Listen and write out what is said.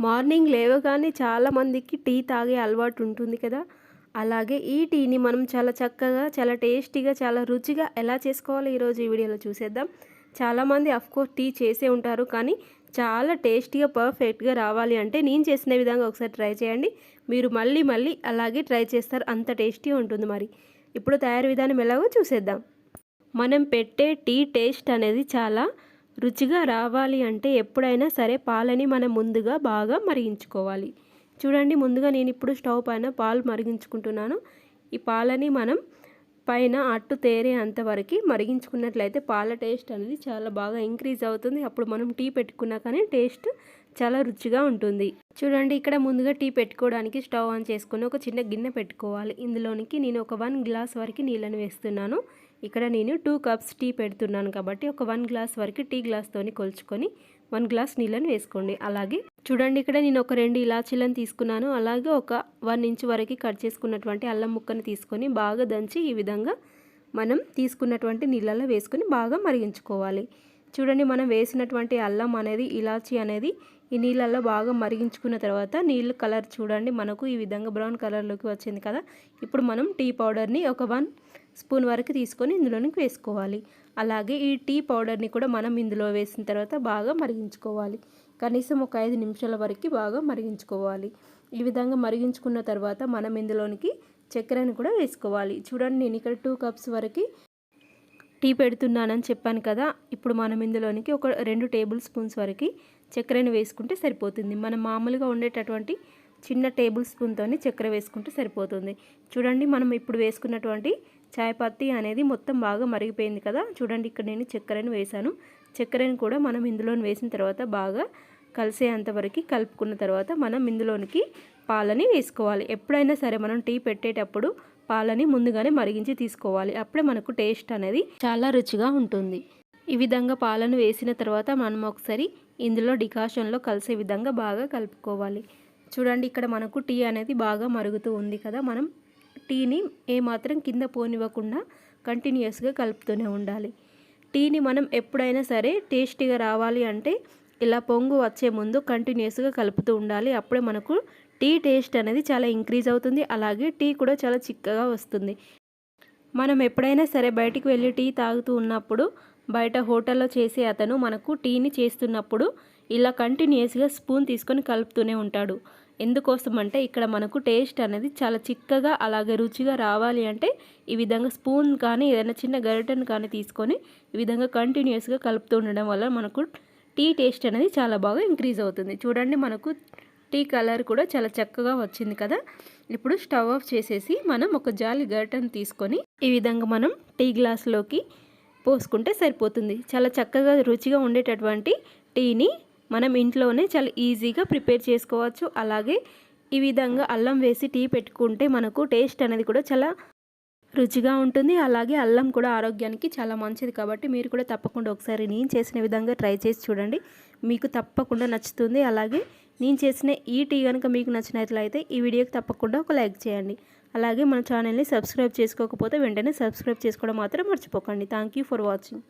Morning లేవగానే చాలామందికి tea తాగే అలవాటు ఉంటుంది కదా. అలాగే ఈ టీని మనం చాలా చక్కగా చాలా టేస్టీగా చాలా రుచిగా ఎలా చేసుకోవాలి ఈరోజు ఈ వీడియోలో చూసేద్దాం. చాలామంది అఫ్కోర్స్ టీ చేసే ఉంటారు కానీ చాలా టేస్టీగా పర్ఫెక్ట్గా రావాలి అంటే నేను చేసిన విధంగా ఒకసారి ట్రై చేయండి. మీరు మళ్ళీ మళ్ళీ అలాగే ట్రై చేస్తారు. అంత టేస్టీ ఉంటుంది మరి. ఇప్పుడు తయారు విధానం ఎలాగో చూసేద్దాం. మనం పెట్టే టీ టేస్ట్ అనేది చాలా రుచిగా రావాలి అంటే ఎప్పుడైనా సరే పాలని మనం ముందుగా బాగా మరిగించుకోవాలి. చూడండి ముందుగా నేను ఇప్పుడు స్టవ్ పైన పాలు మరిగించుకుంటున్నాను. ఈ పాలని మనం పైన అట్టు తేరే అంతవరకు మరిగించుకున్నట్లయితే పాల టేస్ట్ అనేది చాలా బాగా ఇంక్రీజ్ అవుతుంది. అప్పుడు మనం టీ పెట్టుకున్నా కానీ టేస్ట్ చాలా రుచిగా ఉంటుంది. చూడండి ఇక్కడ ముందుగా టీ పెట్టుకోవడానికి స్టవ్ ఆన్ చేసుకుని ఒక చిన్న గిన్నె పెట్టుకోవాలి. ఇందులోనికి నేను ఒక వన్ గ్లాస్ వరకు నీళ్ళని వేస్తున్నాను. ఇక్కడ నేను టూ కప్స్ టీ పెడుతున్నాను కాబట్టి ఒక వన్ గ్లాస్ వరకు టీ గ్లాస్తోని కొలుచుకొని వన్ గ్లాస్ నీళ్ళని వేసుకోండి. అలాగే చూడండి ఇక్కడ నేను ఒక రెండు ఇలాచీలను తీసుకున్నాను. అలాగే ఒక వన్ ఇంచ్ వరకు కట్ చేసుకున్నటువంటి అల్లం ముక్కను తీసుకొని బాగా దంచి ఈ విధంగా మనం తీసుకున్నటువంటి నీళ్ళలో వేసుకొని బాగా మరిగించుకోవాలి. చూడండి మనం వేసినటువంటి అల్లం అనేది ఇలాచీ అనేది ఈ నీళ్ళల్లో బాగా మరిగించుకున్న తర్వాత నీళ్ళు కలర్ చూడండి. మనకు ఈ విధంగా బ్రౌన్ కలర్లోకి వచ్చింది కదా. ఇప్పుడు మనం టీ పౌడర్ని ఒక వన్ స్పూన్ వరకు తీసుకొని ఇందులోనికి వేసుకోవాలి. అలాగే ఈ టీ పౌడర్ని కూడా మనం ఇందులో వేసిన తర్వాత బాగా మరిగించుకోవాలి. కనీసం ఒక ఐదు నిమిషాల వరకు బాగా మరిగించుకోవాలి. ఈ విధంగా మరిగించుకున్న తర్వాత మనం ఇందులోనికి చక్కెరని కూడా వేసుకోవాలి. చూడండి నేను ఇక్కడ టూ కప్స్ వరకు టీ పెడుతున్నానని చెప్పాను కదా. ఇప్పుడు మనం ఇందులోనికి ఒక రెండు టేబుల్ స్పూన్స్ వరకు చక్కెరని వేసుకుంటే సరిపోతుంది. మనం మామూలుగా ఉండేటటువంటి చిన్న టేబుల్ స్పూన్తో చక్కెర వేసుకుంటే సరిపోతుంది. చూడండి మనం ఇప్పుడు వేసుకున్నటువంటి చాయ్ పత్తి అనేది మొత్తం బాగా మరిగిపోయింది కదా. చూడండి ఇక్కడ నేను చక్కెరని వేశాను. చక్కెరని కూడా మనం ఇందులోని వేసిన తర్వాత బాగా కలిసేంతవరకు కలుపుకున్న తర్వాత మనం ఇందులోనికి పాలని వేసుకోవాలి. ఎప్పుడైనా సరే మనం టీ పెట్టేటప్పుడు పాలని ముందుగానే మరిగించి తీసుకోవాలి. అప్పుడే మనకు టేస్ట్ అనేది చాలా రుచిగా ఉంటుంది. ఈ విధంగా పాలను వేసిన తర్వాత మనం ఒకసారి ఇందులో డికాషన్లో కలిసే విధంగా బాగా కలుపుకోవాలి. చూడండి ఇక్కడ మనకు టీ అనేది బాగా మరుగుతూ ఉంది కదా. మనం టీని ఏమాత్రం కింద పోనివ్వకుండా కంటిన్యూస్గా కలుపుతూనే ఉండాలి. టీని మనం ఎప్పుడైనా సరే టేస్టీగా రావాలి అంటే ఇలా పొంగు వచ్చే ముందు కంటిన్యూస్గా కలుపుతూ ఉండాలి. అప్పుడే మనకు టీ టేస్ట్ అనేది చాలా ఇంక్రీజ్ అవుతుంది. అలాగే టీ కూడా చాలా చిక్కగా వస్తుంది. మనం ఎప్పుడైనా సరే బయటికి వెళ్ళి టీ తాగుతూ ఉన్నప్పుడు బయట హోటల్లో చేసే అతను మనకు టీని చేస్తున్నప్పుడు ఇలా కంటిన్యూస్గా స్పూన్ తీసుకొని కలుపుతూనే ఉంటాడు. ఎందుకోసం అంటే ఇక్కడ మనకు టేస్ట్ అనేది చాలా చిక్కగా అలాగే రుచిగా రావాలి అంటే ఈ విధంగా స్పూన్ కానీ ఏదైనా చిన్న గరిటెను కానీ తీసుకొని ఈ విధంగా కంటిన్యూస్గా కలుపుతూ ఉండడం వల్ల మనకు టీ టేస్ట్ అనేది చాలా బాగా ఇంక్రీజ్ అవుతుంది. చూడండి మనకు టీ కలర్ కూడా చాలా చక్కగా వచ్చింది కదా. ఇప్పుడు స్టవ్ ఆఫ్ చేసేసి మనం ఒక జాలి గరిటెను తీసుకొని ఈ విధంగా మనం టీ గ్లాస్లోకి పోసుకుంటే సరిపోతుంది. చాలా చక్కగా రుచిగా ఉండేటటువంటి టీని మనం ఇంట్లోనే చాలా ఈజీగా ప్రిపేర్ చేసుకోవచ్చు. అలాగే ఈ విధంగా అల్లం వేసి టీ పెట్టుకుంటే మనకు టేస్ట్ అనేది కూడా చాలా రుచిగా ఉంటుంది. అలాగే అల్లం కూడా ఆరోగ్యానికి చాలా మంచిది. కాబట్టి మీరు కూడా తప్పకుండా ఒకసారి నేను చేసిన విధంగా ట్రై చేసి చూడండి. మీకు తప్పకుండా నచ్చుతుంది. అలాగే నేను చేసిన ఈ టీ కనుక మీకు నచ్చినట్లయితే ఈ వీడియోకి తప్పకుండా ఒక లైక్ చేయండి. అలాగే మన ఛానల్ని సబ్స్క్రైబ్ చేసుకోకపోతే వెంటనే సబ్స్క్రైబ్ చేసుకోవడం మాత్రం మర్చిపోకండి. Thank for watching.